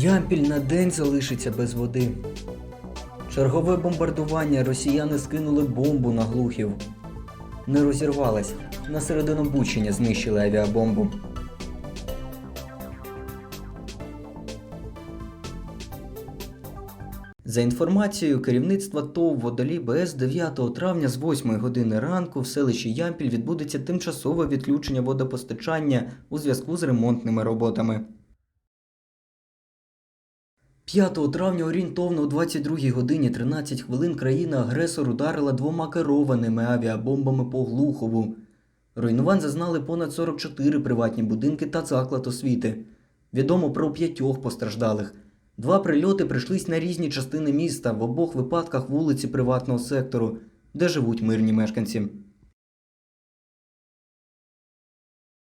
Ямпіль на день залишиться без води. Чергове бомбардування росіяни скинули бомбу на глухів. Не розірвалась. На середину Бучення знищили авіабомбу. За інформацією керівництва ТОВ Водолій БС 9 травня з 8 години ранку в селищі Ямпіль відбудеться тимчасове відключення водопостачання у зв'язку з ремонтними роботами. 5 травня орієнтовно о 22 годині 13 хвилин країна-агресор ударила двома керованими авіабомбами по Глухову. Руйнувань зазнали понад 44 приватні будинки та заклад освіти. Відомо про п'ятьох постраждалих. Два прильоти прийшлись на різні частини міста, в обох випадках вулиці приватного сектору, де живуть мирні мешканці.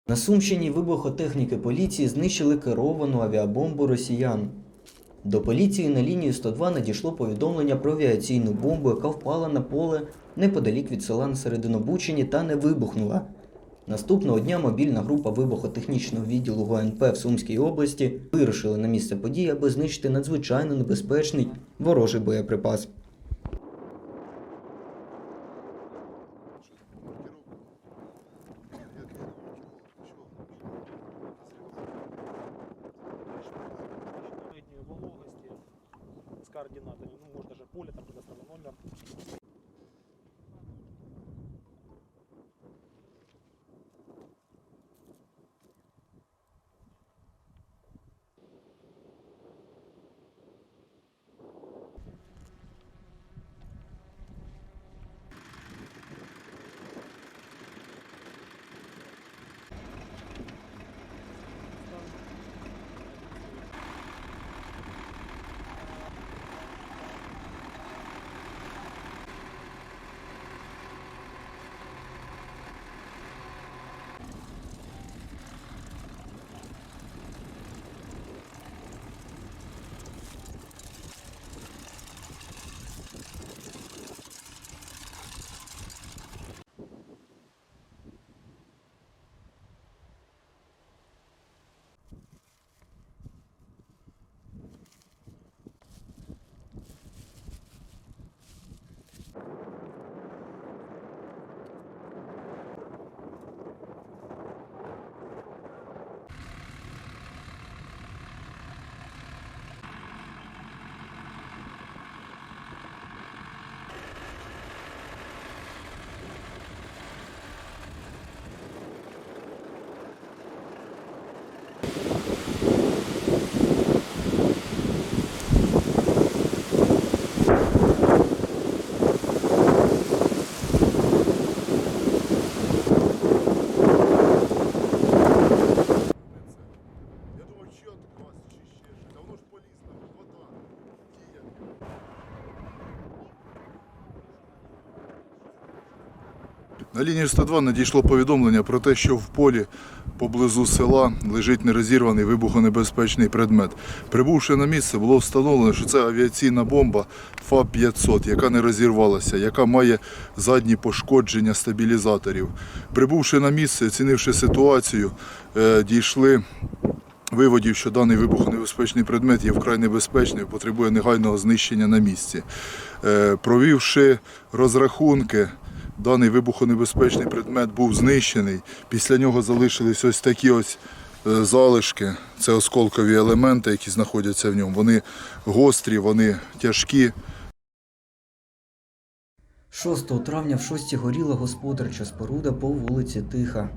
На Сумщині вибухотехніки поліції знищили керовану авіабомбу росіян. До поліції на лінію 102 надійшло повідомлення про авіаційну бомбу, яка впала на поле неподалік від села на Серединобучині та не вибухнула. Наступного дня мобільна група вибухотехнічного відділу ГНП в Сумській області вирушила на місце події, аби знищити надзвичайно небезпечний ворожий боєприпас. Координатами. Ну, может даже поле там предоставлено номер. На лінії 102 надійшло повідомлення про те, що в полі поблизу села лежить нерозірваний вибухонебезпечний предмет. Прибувши на місце, було встановлено, що це авіаційна бомба ФАП-500, яка не розірвалася, яка має задні пошкодження стабілізаторів. Прибувши на місце, оцінивши ситуацію, е, дійшли виводів, що даний вибухонебезпечний предмет є вкрай небезпечним, потребує негайного знищення на місці. Е, Провівши розрахунки, даний вибухонебезпечний предмет був знищений. Після нього залишились ось такі ось е, залишки. Це осколкові елементи, які знаходяться в ньому. Вони гострі, вони тяжкі. 6 травня в 6 горіла господарча споруда по вулиці Тиха.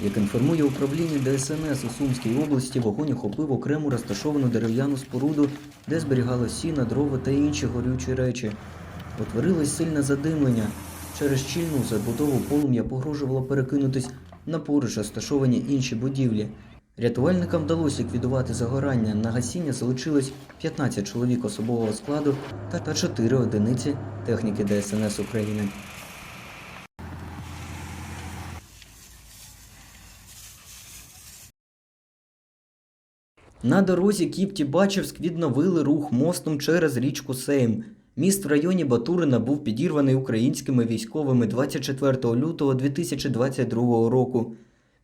Як інформує управління ДСНС у Сумській області, вогонь охопив окрему розташовану дерев'яну споруду, де зберігалось сіна, дрова та інші горючі речі. Утворилось сильне задимлення. Через щільну забудову полум'я погрожувало перекинутись на поруч розташовані інші будівлі. Рятувальникам вдалося ліквідувати загорання. На гасіння залучилось 15 чоловік особового складу та та 4 одиниці техніки ДСНС України. На дорозі Кіпті-Бачівськ відновили рух мостом через річку Сейм. Міст в районі Батурина був підірваний українськими військовими 24 лютого 2022 року.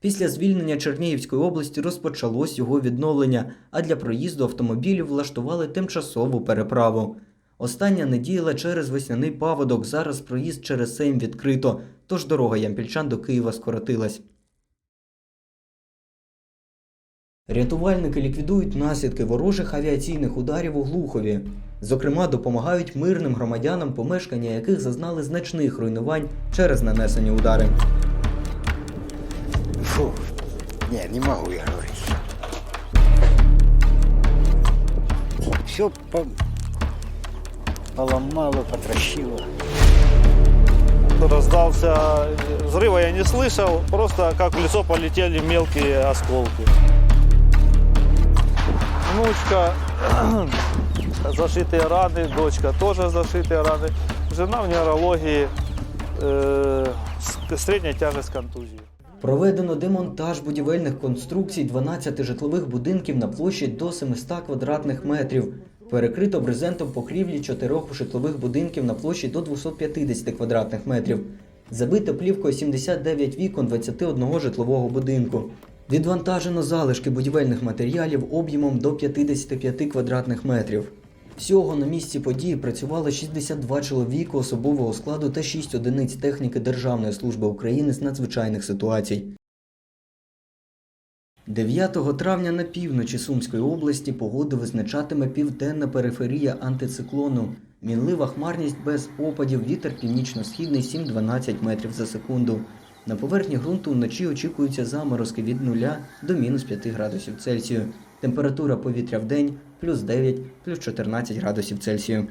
Після звільнення Чернігівської області розпочалось його відновлення, а для проїзду автомобілів влаштували тимчасову переправу. Остання не діяла через весняний паводок. Зараз проїзд через Сейм відкрито, тож дорога ямпільчан до Києва скоротилась. Рятувальники ліквідують наслідки ворожих авіаційних ударів у Глухові. Зокрема, допомагають мирним громадянам, помешкання яких зазнали значних руйнувань через нанесені удари. Фу, не, не могу я говорить. Все по... поломало, потращило. раздался. Взрыва я не слышал, просто как в лицо полетели мелкие осколки. Внучка, зашитые раны, дочка тоже зашитые раны. Жена в неврологии, э, с- средняя тяжесть контузии. Проведено демонтаж будівельних конструкцій 12 житлових будинків на площі до 700 квадратних метрів. Перекрито брезентом покрівлі чотирьох житлових будинків на площі до 250 квадратних метрів. Забито плівкою 79 вікон 21 житлового будинку. Відвантажено залишки будівельних матеріалів об'ємом до 55 квадратних метрів. Всього на місці події працювало 62 чоловіка особового складу та 6 одиниць техніки Державної служби України з надзвичайних ситуацій. 9 травня на півночі Сумської області погоду визначатиме південна периферія антициклону. Мінлива хмарність без опадів, вітер північно-східний 7-12 метрів за секунду. На поверхні ґрунту вночі очікуються заморозки від 0 до мінус 5 градусів Цельсію. Температура повітря в день плюс 9, плюс 14 градусів Цельсію.